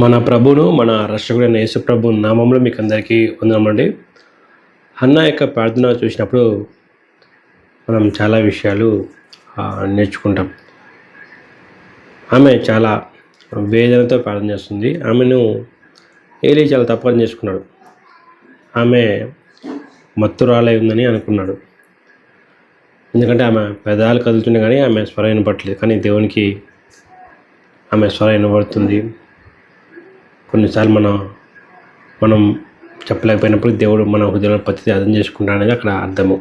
మన ప్రభును మన రక్షకుడైన యేసుప్రభు నామంలో మీకు అందరికీ వందనమండి అన్న యొక్క ప్రార్థన చూసినప్పుడు మనం చాలా విషయాలు నేర్చుకుంటాం. ఆమె చాలా వేదనతో ప్రార్థన చేస్తుంది. ఆమెను ఏలి చాలా తప్పని చేసుకున్నాడు. ఆమె మత్తురాలై ఉందని అనుకున్నాడు. ఎందుకంటే ఆమె పెదాలు కదులుతున్నాయి కానీ ఆమె స్వరం వినపట్లేదు కానీ దేవునికి ఆమె స్వరం వినబడుతుంది కొన్నిసార్లు మనం మనం చెప్పలేకపోయినప్పుడు దేవుడు మన హృదయంలో పద్ధతి అర్థం చేసుకుంటా అనేది అక్కడ అర్థము.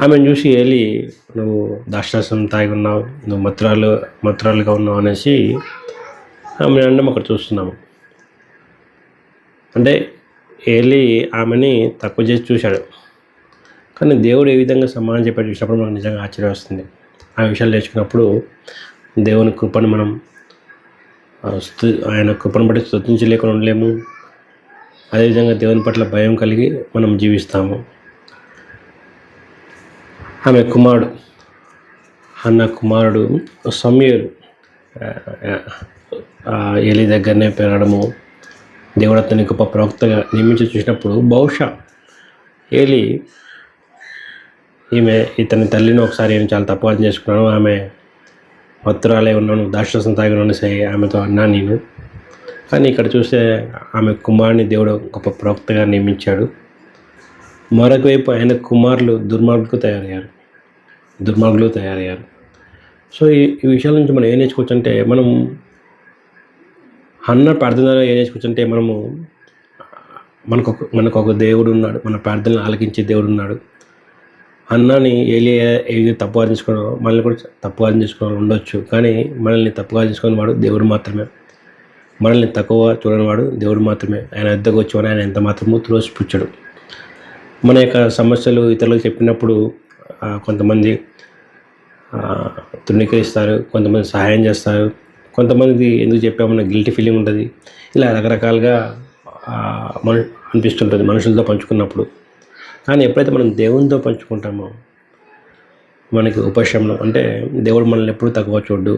ఆమెను చూసి వెళ్ళి నువ్వు దాక్షాసం తాగి ఉన్నావు నువ్వు మత్తురాలు మత్తురాలుగా ఉన్నావు అనేసి ఆమె అనడం అక్కడ చూస్తున్నాము. అంటే ఏలి ఆమెని తక్కువ చేసి చూశాడు. కానీ దేవుడు ఏ విధంగా సమానం చెప్పాడు చూసినప్పుడు మనకు నిజంగా ఆశ్చర్యం వస్తుంది. ఆ విషయాలు నేర్చుకున్నప్పుడు దేవుని కృపను మనం స్థు స్తు ఆయన కృపను బట్టి స్తుతించలేకుండా ఉండలేము. అదేవిధంగా దేవుని పట్ల భయం కలిగి మనం జీవిస్తాము. ఆమె కుమారుడు అన్న కుమారుడు సమయలు ఎలి దగ్గరనే పెరగడము దేవుడు అతని గొప్ప ప్రవక్తగా నియమించి చూసినప్పుడు బహుశా ఏలి ఈమె ఇతని తల్లిని ఒకసారి నేను చాలా తప్పు అర్థం చేసుకున్నాను ఆమె మత్తురాలే ఉన్నాను దాక్షరసం తాగి ఉన్నాను సరే ఆమెతో అన్నా నేను. కానీ ఇక్కడ చూస్తే ఆమె కుమారుని దేవుడు గొప్ప ప్రవక్తగా నియమించాడు. మరొక వైపు ఆయన కుమారులు దుర్మార్గులు తయారయ్యారు. దుర్మార్గులు తయారయ్యారు. సో ఈ ఈ విషయాల నుంచి మనం ఏం నేర్చుకోవచ్చు అంటే మనం అన్న ప్రార్థనలో ఏం నేర్చుకోవచ్చు అంటే మనము మనకు మనకు ఒక దేవుడు ఉన్నాడు. మన ప్రార్థనలు ఆలకించే దేవుడు ఉన్నాడు. అన్నని ఏలి ఏది తప్పు చేసుకోవడం మనల్ని కూడా తప్పుగా చేసుకోవడం ఉండొచ్చు. కానీ మనల్ని తప్పుగా ఆర్జించుకునే వాడు దేవుడు మాత్రమే. మనల్ని తక్కువ చూడని వాడు దేవుడు మాత్రమే. ఆయన ఎద్దకు వచ్చేవాడు ఆయన ఎంత మాత్రమో త్రోసిపుచ్చాడు మన యొక్క సమస్యలు ఇతరులకు చెప్పినప్పుడు కొంతమంది తృణీకరిస్తారు కొంతమంది సహాయం చేస్తారు. కొంతమంది ఎందుకు చెప్పామన్న గిల్టీ ఫీలింగ్ ఉంటుంది. ఇలా రకరకాలుగా మన అనిపిస్తుంటుంది మనుషులతో పంచుకున్నప్పుడు. కానీ ఎప్పుడైతే మనం దేవునితో పంచుకుంటామో మనకి ఉపశమనం అంటే దేవుడు మనల్ని ఎప్పుడు తక్కువ చూడు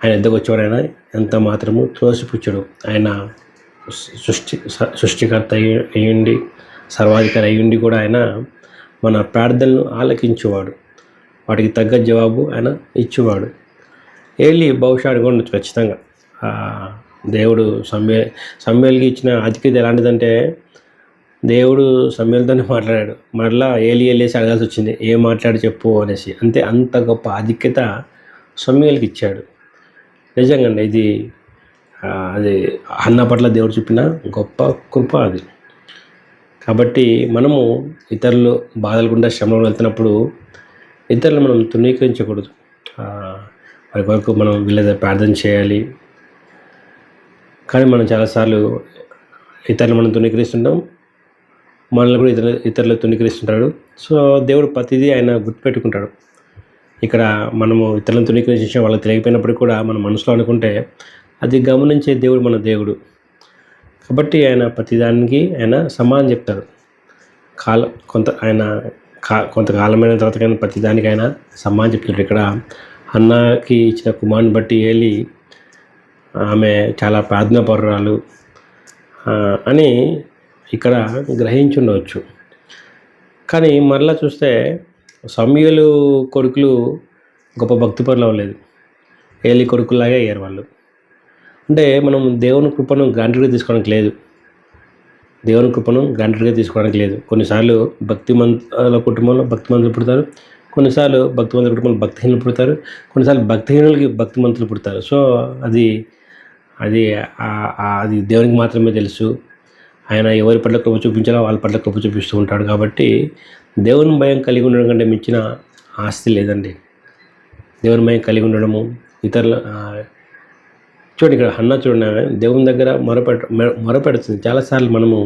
ఆయన ఎద్దకు వచ్చేవాడు ఆయన ఎంత మాత్రము త్రోసిపుచ్చడు ఆయన సృష్టి స- సృష్టికర్త అయ్యి అయ్యుండి సర్వాధికారి అయ్యుండి కూడా ఆయన మన ప్రార్థనలు ఆలకించేవాడు. వాటికి తగ్గ జవాబు ఆయన ఇచ్చేవాడు. ఏలి బహుశా అనుకోండి ఖచ్చితంగా. దేవుడు సమ్మె సమ్మెల్కి ఇచ్చిన ఆధిక్యత ఎలాంటిదంటే దేవుడు సమ్మెలతోనే మాట్లాడాడు. మరలా ఏలి ఏలేసి అడగాల్సి వచ్చింది ఏం మాట్లాడి చెప్పు అనేసి. అంతే అంత గొప్ప ఆధిక్యత సమ్మెల్కి ఇచ్చాడు. నిజంగా అండి ఇది అది అన్న పట్ల దేవుడు చెప్పిన గొప్ప కృప అది. కాబట్టి మనము ఇతరులు బాధలు గుండా శ్రమలు వెళ్తున్నప్పుడు ఇతరులు మనం తృణీకరించకూడదు. వారి వరకు మనం వీళ్ళ ప్రార్థన చేయాలి. కానీ మనం చాలాసార్లు ఇతరులు మనం తృణీకరిస్తుంటాం. మనల్ని కూడా ఇతర ఇతరులు తుణీకరిస్తుంటాడు సో దేవుడు ప్రతిదీ ఆయన గుర్తుపెట్టుకుంటాడు. ఇక్కడ మనము ఇతరులను తృణీకరించిన వాళ్ళకి తెలియకపోయినప్పుడు కూడా మన మనసులో అనుకుంటే అది గమనించే దేవుడు మన దేవుడు. కాబట్టి ఆయన ప్రతిదానికి ఆయన సమానం చెప్తాడు. కాల కొంత ఆయన కా కొంతకాలమైన తర్వాత కానీ ప్రతిదానికి ఆయన సమానం చెప్తున్నాడు ఇక్కడ అన్నకి ఇచ్చిన కుమారుని బట్టి వెళ్ళి ఆమె చాలా ప్రార్థనా పరురాలు అని ఇక్కడ గ్రహించి ఉండవచ్చు కానీ మరలా చూస్తే సమయలు కొడుకులు గొప్ప భక్తి పనులు అవ్వలేదు. ఏలి కొడుకులాగే అయ్యారు వాళ్ళు. అంటే మనం దేవుని కృపను గ్రాంటెడ్గా తీసుకోవడానికి లేదు. దేవుని కృపను గ్రాంటెడ్గా తీసుకోవడానికి లేదు. కొన్నిసార్లు భక్తి మంత్రుల కుటుంబంలో భక్తి మంత్రులు పుడతారు. కొన్నిసార్లు భక్తి మంత్రుల కుటుంబంలో భక్తిహీనులు పుడతారు. కొన్నిసార్లు భక్తిహీనులకి భక్తి మంత్రులు పుడతారు. సో అది అది అది దేవునికి మాత్రమే తెలుసు. ఆయన ఎవరి పట్ల కృప చూపించాలో వాళ్ళ పట్ల కృప చూపిస్తూ ఉంటాడు కాబట్టి దేవుని భయం కలిగి ఉండడం కంటే మించిన ఆస్తి లేదండి. దేవుని భయం కలిగి ఉండడము ఇతరుల చూడండి ఇక్కడ అన్న చూడండి దేవుని దగ్గర మొరపెట్ట మొరపెడుతుంది. చాలాసార్లు మనము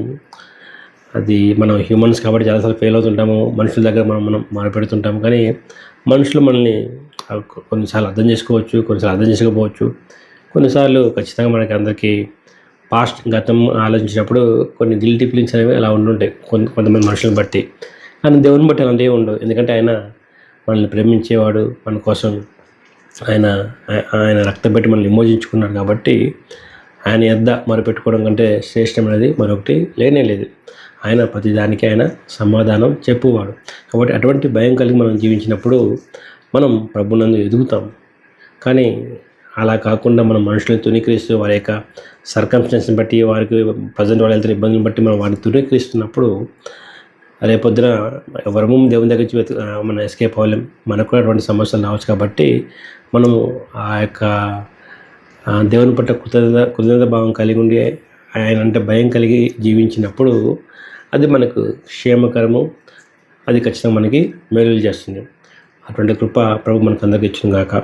అది మనం హ్యూమన్స్ కాబట్టి చాలాసార్లు ఫెయిల్ అవుతుంటాము మనుషుల దగ్గర మనం మనం మొరపెడుతుంటాము. కానీ మనుషులు మనల్ని కొన్నిసార్లు అర్థం చేసుకోవచ్చు కొన్నిసార్లు అర్థం చేసుకోకపోవచ్చు. కొన్నిసార్లు ఖచ్చితంగా మనకి అందరికీ పాస్ట్ గతం ఆలోచించినప్పుడు కొన్ని గిల్టీ ఫీలింగ్స్ అనేవి అలా ఉండుంటాయి కొంత కొంతమంది మనుషులను బట్టి. కానీ దేవుని బట్టి అలాంటివి ఉండవు. ఎందుకంటే ఆయన మనల్ని ప్రేమించేవాడు మన కోసం ఆయన ఆయన రక్తం పెట్టి మనల్ని విమోచించుకున్నాడు కాబట్టి ఆయన యొద్ద మొరపెట్టుకోవడం కంటే శ్రేష్టమైనది మరొకటి లేనే లేదు. ఆయన ప్రతిదానికి ఆయన సమాధానం చెప్పువాడు. కాబట్టి అటువంటి భయం కలిగి మనం జీవించినప్పుడు మనం ప్రభునందు ఎదుగుతాం. కానీ అలా కాకుండా మనం మనుషులను తునీకరిస్తూ వారి యొక్క సర్కంస్టెన్స్ని బట్టి వారికి ప్రజెంట్ వాళ్ళు వెళ్తున్న ఇబ్బందులను బట్టి మనం వారిని తునీకరిస్తున్నప్పుడు రేపొద్దున ఎవరము దేవుని దగ్గర నుంచి మనం ఎస్కేప్ అవ్వలేం మనకు కూడా అటువంటి సమస్యలు రావచ్చు కాబట్టి మనము ఆ యొక్క దేవుని పట్ల కృతజ్ఞత కృతజ్ఞత భావం కలిగి ఉండి ఆయన అంటే భయం కలిగి జీవించినప్పుడు అది మనకు క్షేమకరము అది ఖచ్చితంగా మనకి మేలు చేస్తుంది. అటువంటి కృప ప్రభు మనకు అందరికి ఇచ్చిన గాక